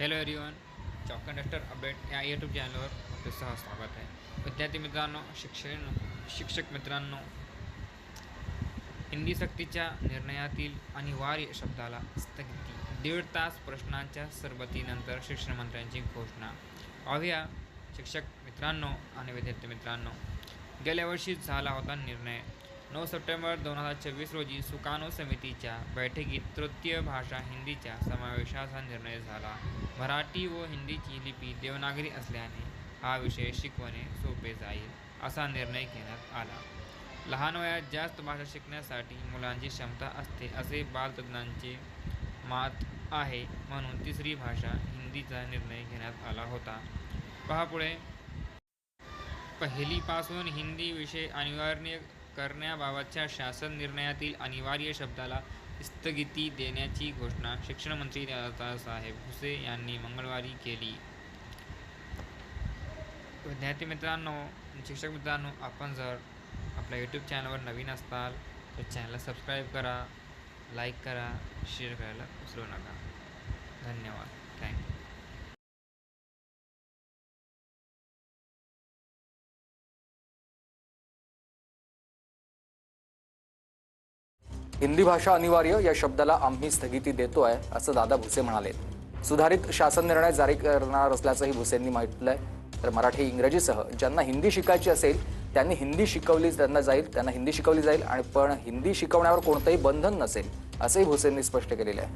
Hello everyone chalk conductor update या YouTube चॅनलवर आपले सह स्वागत आहे. विद्यार्थी मित्रांनो शिक्षण शिक्षक मित्रांनो हिंदी सक्तीच्या निर्णयातील अनिवार्य शब्दाला स्थगिती. दीड तास प्रश्नांच्या सरबतीनंतर शिक्षण मंत्र्यांची घोषणा. पाहूया शिक्षक मित्रांनो आणि विद्यार्थी मित्रांनो. गेल्या वर्षी झाला होता निर्णय. नऊ सप्टेंबर दोन हजार चोवीस रोजी सुकाणू समितीच्या बैठकीत तृतीय भाषा हिंदीच्या समावेशाचा निर्णय झाला. मराठी व हिंदीची लिपी देवनागरी असल्याने हा विषय शिकवणे सोपे जाईल असा निर्णय घेण्यात आला. लहान वयात जास्त भाषा शिकण्यासाठी मुलांची क्षमता असते असे बालतज्ञांचे मत आहे म्हणून तिसरी भाषा हिंदीचा निर्णय घेण्यात आला होता. पहा पुढे. पहिलीपासून हिंदी विषय अनिवार्य करण्याबाबतच्या शासन निर्णयातील अनिवार्य शब्दाला स्थगिती देण्याची घोषणा शिक्षण मंत्री दादासाहेब भुसे यांनी मंगळवारी केली. विद्यार्थी मित्रांनो शिक्षक मित्रांनो आपण जर आपल्या यूट्यूब चॅनलवर नवीन असताल तर चॅनलला सबस्क्राईब करा लाईक करा शेअर करायला विसरू नका. धन्यवाद. थँक्यू हिंदी भाषा अनिवार्य या शब्दाला आम्ही स्थगिती देतोय असं दादा भुसे म्हणाले. सुधारित शासन निर्णय जारी करणार असल्याचंही भुसेंनी म्हटलंय. तर मराठी इंग्रजीसह ज्यांना हिंदी शिकायची असेल त्यांनी हिंदी शिकवली त्यांना जाईल त्यांना हिंदी शिकवली जाईल आणि पण हिंदी शिकवण्यावर कोणतंही बंधन नसेल असंही भुसेंनी स्पष्ट केलेलं आहे.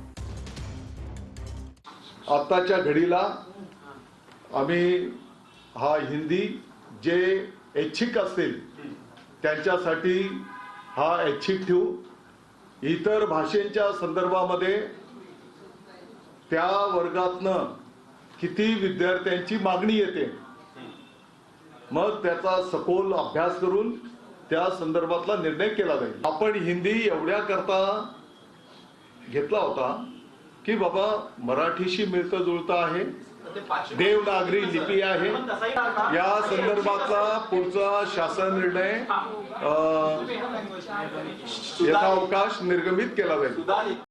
आत्ताच्या घडीला आम्ही हा हिंदी जे ऐच्छिक असतील त्यांच्यासाठी हा ऐच्छिक ठेवू. इतर भाषेच्या संदर्भामध्ये त्या वर्गातनं किती विद्यार्थ्यांची मागणी येते. मग त्याचा सखोल अभ्यास करून त्या संदर्भातला निर्णय केला जाईल. आपण हिंदी एवढ्या करता घेतला होता की बाबा मराठीशी मिळतं जुळतं आहे. देवनागरी लिपी आहे. या संदर्भातला पुढचा शासन निर्णय यथावकाश निर्गमित केला जाईल.